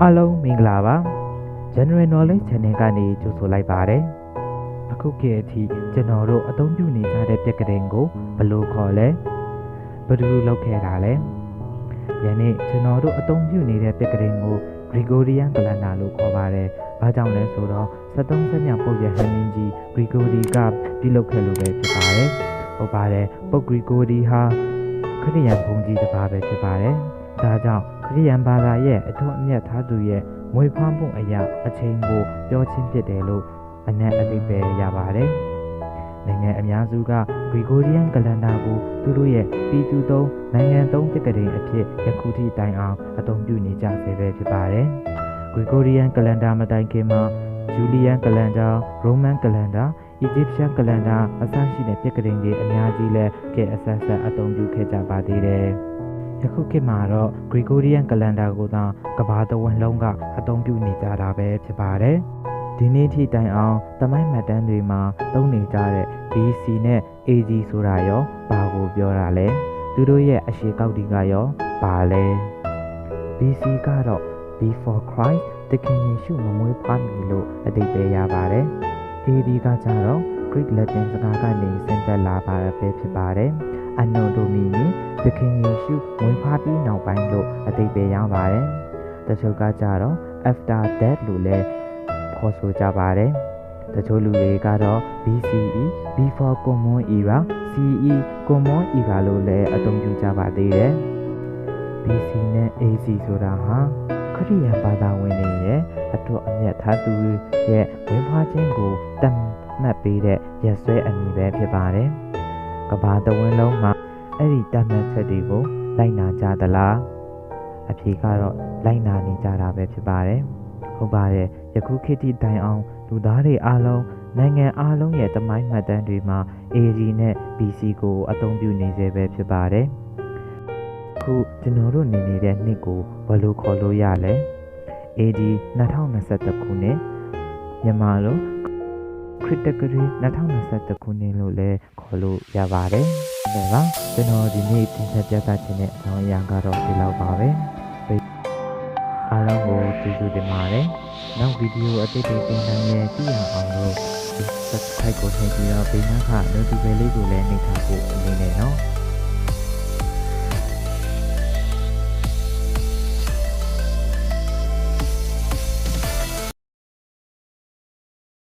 အားလုံးမင်္ဂလာပါ General Knowledge Channel ကနေကြိုဆိုလိုက်ပါတယ်အခုခေတ်အထိကျွန်တော်တို့အသုံးပြုနေကြတဲ့ပြက်ကလေးကိုဘယ်လိုခေါ်လဲဘယ်သူလောက်ခဲ့တာလဲယနေ့ကျွန်တော်တို့အသုံးပြုနေတဲ့ပြက်ကလေးကို Gregorian calendar လို့ခေါ်ပါတယ်ဘာကြောင့်လဲဆိုတော့73ဆက်မြောက်ပုတ်ရဟန်မင်းကြီး Gregory ကပြုလုပ်ခဲ့လို့ပဲဖြစ်ပါတယ်ဟုတ်ပါတယ်ပုတ် Gregory ဟာခရစ်ယာန်ဘုန်းကြီးတစ်ပါးပဲဖြစ်ပါတယ်ဒါကြောင့်ခ ရစ်ယာန်ဘာသာရဲ့အထွတ်အမြတ်ထားသူရဲ့မွေးဖွားမှုအရာအချိန်ကိုပြောချင်းဖြစ်တယ်လို့အနက်အသိပဲရပါတယ်။နိုင်ငံအများစုက Gregorian calendar ကိုသူတို့ရဲ့ပြည်သူသုံးနိုင်ငံသုံးပြက္ခဒိန်အဖြစ်ယခုထိတိုင်အောင်အသုံးပြုနေကြဆဲပဲဖြစ်ပါတယ်။ Gregorian calendar မတိုင်ခင်မှာ Julian calendar, Roman calendar, Egyptian calendar အစရှိတဲ့ပြက္ခဒိန်တွေအများကြီးလည်းကဲအဆက်ဆက်အသုံးပြုခဲ့ကြပါသေးတယ်။ ယခုခေတ်မှာတော့ Gregorian calendar ကိုသာကမ္ဘာတစ်ဝန်းလုံးကအသုံးပြုနေကြတာပဲဖြစ်ပါတယ်။ဒီနေ့ထိတိုင်အောင်တမိုင်းမှတ်တမ်းတွေမှာသုံးနေကြတဲ့ BC နဲ့ AD ဆိုတာရောဘာကိုပြောတာလဲ။သူတို့ရဲ့အရှိကောက်ဒီကရောဘာလဲ။ BC ကတော့ before Christ တခင်ယေရှုမမွေးဖွားမီလို့အတိတ်ပဲရပါတယ်။ AD ကကြတော့ Greek Latin စကားကနေဆင်းသက်လာပါပဲဖြစ်ပါတယ်။ Anno Domini သခင်ယေရှုမွေးဖွားပြီးနောက်ပိုင်းလို့အတိတ်ပဲရပါတယ်။တချို့ကကြတော့ after that လို့လည်းခေါ်ဆိုကြပါတယ်။တချို့လူတွေကတော့ BCE before common era CE common era လို့လည်းအသုံးပြုကြပါသေးတယ်။ BC နဲ့ AC ဆိုတာဟာခရိယာန်ဘာသာဝင်တွေရဲ့အထွတ်အမြတ်ထားသူရဲ့ဝင်ဖွားခြင်းကိုတတ်မှတ်ပေးတဲ့ရက်စွဲအမည်ပဲဖြစ်ပါတယ်။ကမ္ဘာတစ်ဝန်းလုံးမှာ အဲ့ဒီတတ်မှတ်ချက်တွေကိုလိုက်နာကြသလားအဖြေကတော့လိုက်နာနေကြတာပဲဖြစ်ပါတယ်။ဟုတ်ပါတယ်ယခုခေတ်ထိတိုင်အောင်လူသားတွေအားလုံးနိုင်ငံအားလုံးရဲ့တမိုင်းမှတ်တမ်းတွေမှာ AD နဲ့ BC ကိုအသုံးပြုနေစေပဲဖြစ်ပါတယ်။ခုကျွန်တော်တို့နေနေတဲ့နှစ်ကိုဘယ်လိုခေါ်လို့ရလဲ AD 2021ခုနှစ်မြန်မာလို critically 2021ခုနှစ်လို့လည်းခေါ်လို့ရပါတယ်။ ဒါပါကျွန်တော်ဒီနေ့သင်ဆက်ပြသခြင်းတဲ့အကြောင်းအရာကတော့ဒီလောက်ပါပဲ။အားလုံးကိုကျေးဇူးတင်ပါတယ်။နောက်ဗီဒီယိုအသစ်တွေတင်နိုင်ရင်ကြည့်ရအောင်လို့ subscribe ကိုနှိပ်ပြီးတော့ဘေးနားက notification လေးကိုလည်းနှိပ်ထားဖို့အနေနဲ့နော်။